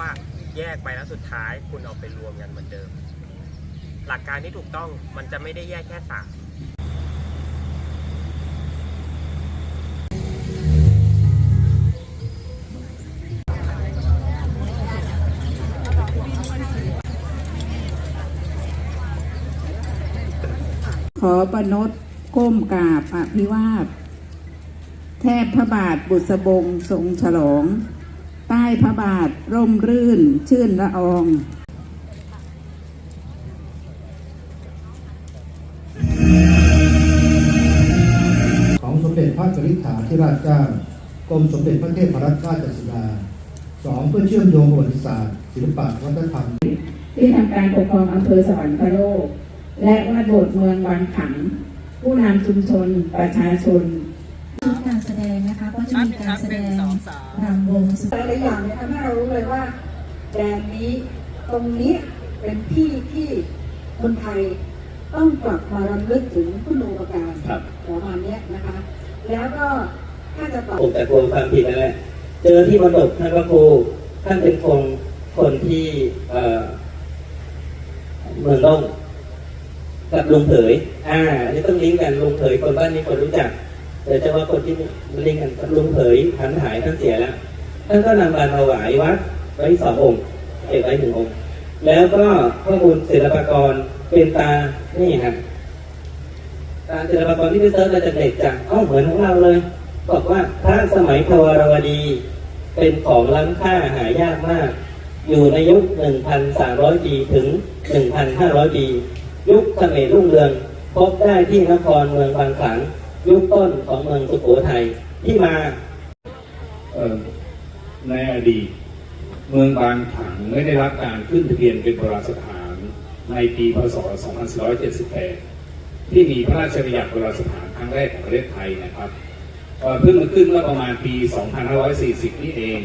ว่าแยกไปแล้วสุดท้ายคุณเอาไปรวมกันเหมือนเดิม หลักการที่ถูกต้องมันจะไม่ได้แยกแค่สามขอประนตก้มกราบอภิวาท แทบพระบาทบุษบงทรงฉลอง ต้พระบาทร่มรื่นชื่นละอองของสมเด็จพระกนิษฐาธิราชเจ้ากรมสมเด็จพระเทพรัตนราชสุดาสองเพื่อเชื่อมโยงประวัติศาสตร์ศิลปะวัฒนธรรม ที่ทำการปกครองอำเภอสวรรคโลก และวัดโบสถ์เมืองบางขัง ผู้นำชุมชนประชาชน จะมีการแสดงรำวงสุหลายๆอย่างเนี่ยทำให้เรารู้เลยว่าแดนนี้ตรงนี้เป็นที่ที่คนไทยต้องกลับมารำลึกถึงคุณูปการครับประมาณเนี้ยนะคะ แล้วก็ถ้าจะตอบผมแต่กลัวความผิดนั่นแหละเจอที่มรดกท่านพระครูท่านเป็นคนคนที่เอ่อเมืองล่งกับลุงเผย อ่าอันนี้ต้องลิงก์กันลุงเผยคนบ้านนี้คนรู้จัก แต่จะว่าคนที่ลิงก์กันกับลุงเผยหันหายท่านเสียแล้วท่านก็นำบาถวายวัดไว้สององค์เก็บไว้หนึ่งองค์ แล้วก็ข้อมูลศิลปากรเป็นตานี่ครับตาศิลปากรที่ไปเซิร์ชมาจากเด็กจากเอ้าเหมือนของเราเลย บอกว่าพระสมัยทวารวดี เป็นของล้ำค่าหายากมาก อยู่ในยุค 1,300 ปีถึง 1,500 ปี ยุคเสมัยรุ่งเรืองพบได้ที่นครเมืองบางขลัง ยุคต้นของเมืองสุโขทัยที่มาในอดีต เมืองบางขังไม่ได้รับการขึ้นทะเบียนเป็นโบราณสถานในปีพศ 2478 ที่มีพระราชบัญญัติโบราณสถานครั้งแรกของประเทศไทยนะครับเพิ่งมาขึ้นเมื่อประมาณปี 2540 นี่เอง